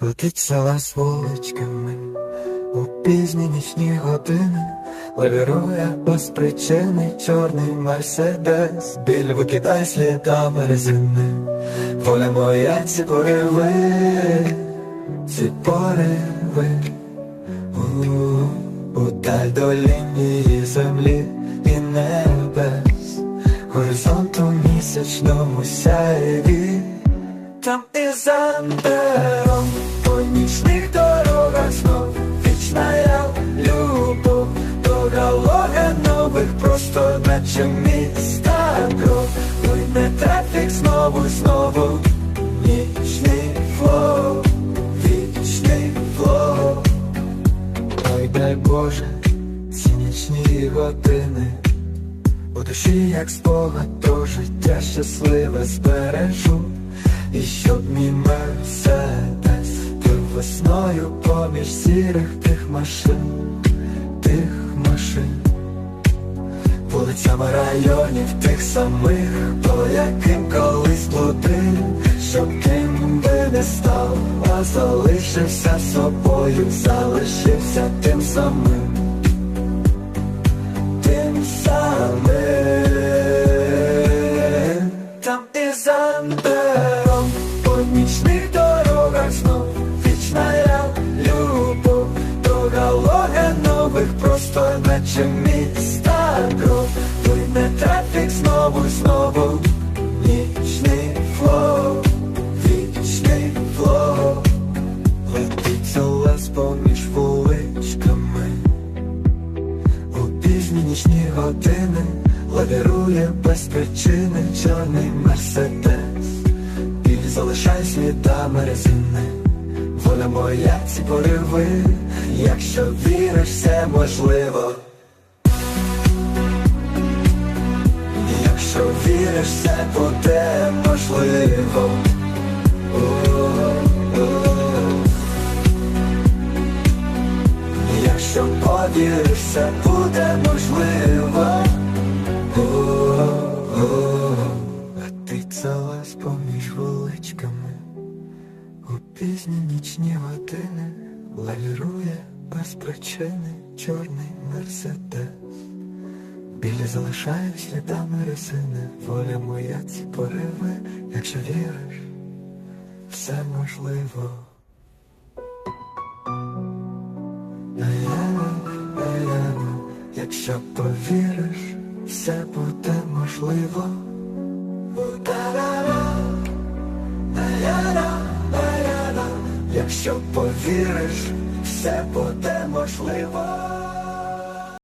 Летить села з вуличками у пізні нічні години, лавірує без причини чорний мерседес, біль викидає слідами резини, воля моя ці пориви, ці пориви, у, у до лінії землі і небес, горизонту місячному сяєві. Андером по нічних дорогах знов вічна я любов. До галоги нових, просто наче міста кров Плине трафік знову, знову. Нічний флоу, вічний флоу. Ой, дай Боже, ці години. У душі, як спогад про життя щасливе збережу, і щоб мій мерседес пив весною поміж сірих тих машин, тих машин, вулицями районів тих самих, по яким колись блудив, щоб ким би не став, а залишився собою, залишився тим самим нових, просто наче міста кров. Плине трафік знову, знову. Нічний флоу, вічний флоу. Летить лес поміж вуличками. У пізні нічні години лавірує без причини чорний мерседес. Біль залишає слідами резини Воля моя ці пориви, якщо віриш, все можливо Якщо віриш, все буде можливо. Якщо повіриш, все буде можливо. О-о-о. А лавірує без причини чорний мерседес. Білі залишає слідами резини, воля моя ці пориви, якщо віриш, все можливо. Якщо повіриш, все буде можливо. У-та-ра-ра. Аяна, аяна, якщо повіриш, все буде можливо.